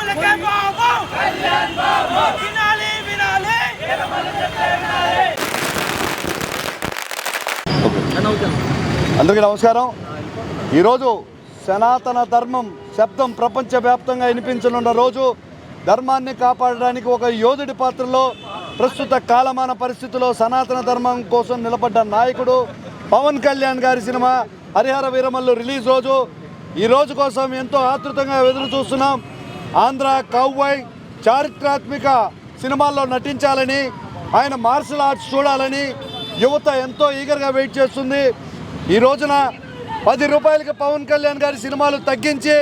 బాబు. వినాలి వినాలి. అందరికీ నమస్కారం. ఈరోజు సనాతన ధర్మం శబ్దం ప్రపంచవ్యాప్తంగా వినిపించనున్న రోజు ధర్మాన్ని కాపాడడానికి ఒక యోధుడి పాత్రలో ప్రస్తుత కాలమాన పరిస్థితుల్లో సనాతన ధర్మం కోసం నిలబడ్డ నాయకుడు పవన్ కళ్యాణ్ గారి సినిమా హరిహర వీరమల్లు రిలీజ్ రోజు. ఈ రోజు కోసం ఎంతో ఆతృతంగా ఎదురు చూస్తున్నాం ఆంధ్ర కౌబాయ్ చారిత్రాత్మక సినిమాల్లో నటించాలని ఆయన మార్షల్ ఆర్ట్స్ చూడాలని యువత ఎంతో ఈగర్గా వెయిట్ చేస్తుంది. ఈ రోజున పది రూపాయలకి పవన్ కళ్యాణ్ గారి సినిమాలు తగ్గించి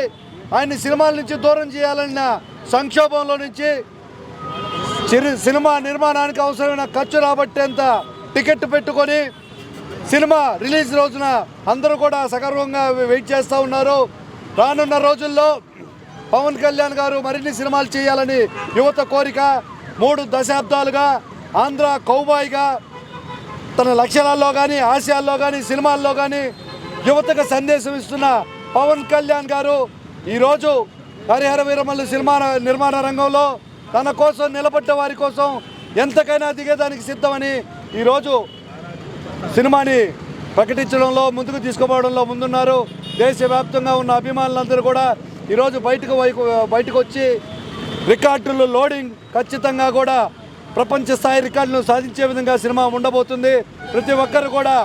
ఆయన్ని సినిమాల నుంచి దూరం చేయాలన్న సంక్షోభంలో నుంచి చిరు సినిమా నిర్మాణానికి అవసరమైన ఖర్చు రాబట్టేంత టికెట్ పెట్టుకొని సినిమా రిలీజ్ రోజున అందరూ కూడా సగర్వంగా వెయిట్ చేస్తూ ఉన్నారు. రానున్న రోజుల్లో పవన్ కళ్యాణ్ గారు మరిన్ని సినిమాలు చేయాలని యువత కోరిక. మూడు దశాబ్దాలుగా ఆంధ్ర కౌబాయిగా తన లక్ష్యాలలో కానీ ఆశయాల్లో కానీ సినిమాల్లో కానీ యువతకు సందేశం ఇస్తున్న పవన్ కళ్యాణ్ గారు ఈరోజు హరిహర వీరమల్లు సినిమా నిర్మాణ రంగంలో తన కోసం నిలబడ్డ వారి కోసం ఎంతకైనా దిగేదానికి సిద్ధమని ఈరోజు సినిమాని ప్రకటించడంలో ముందుకు తీసుకుపోవడంలో ముందున్నారు. దేశవ్యాప్తంగా ఉన్న అభిమానులందరూ కూడా ఈరోజు బయటకు వైపు బయటకు వచ్చి రికార్డులు లోడింగ్ ఖచ్చితంగా కూడా ప్రపంచ స్థాయి రికార్డులను సాధించే విధంగా సినిమా ఉండబోతుంది. ప్రతి ఒక్కరు కూడా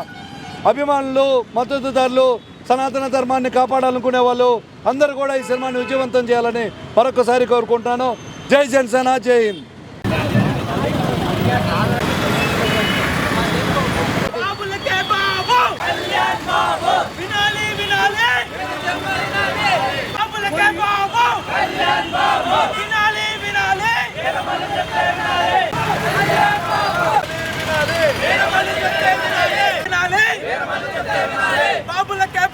అభిమానులు మద్దతుదారులు సనాతన ధర్మాన్ని కాపాడాలనుకునే వాళ్ళు అందరూ కూడా ఈ సినిమాని విజయవంతం చేయాలని మరొకసారి కోరుకుంటాను. జై జనసేన జై హింద్ బాబులకే బాబు వినాలి వినాలి బాబులకే బాబు వినాలి వినాలి. వినాలి. బాబులకే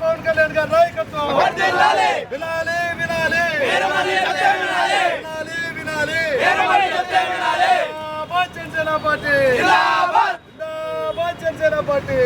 పవన్ కళ్యాణ్ గారు నాయకత్వం వినాలి వినాలి వినాలి వినాలి వినాలి వినాలి జనసేన పార్టీ జనసేన పార్టీ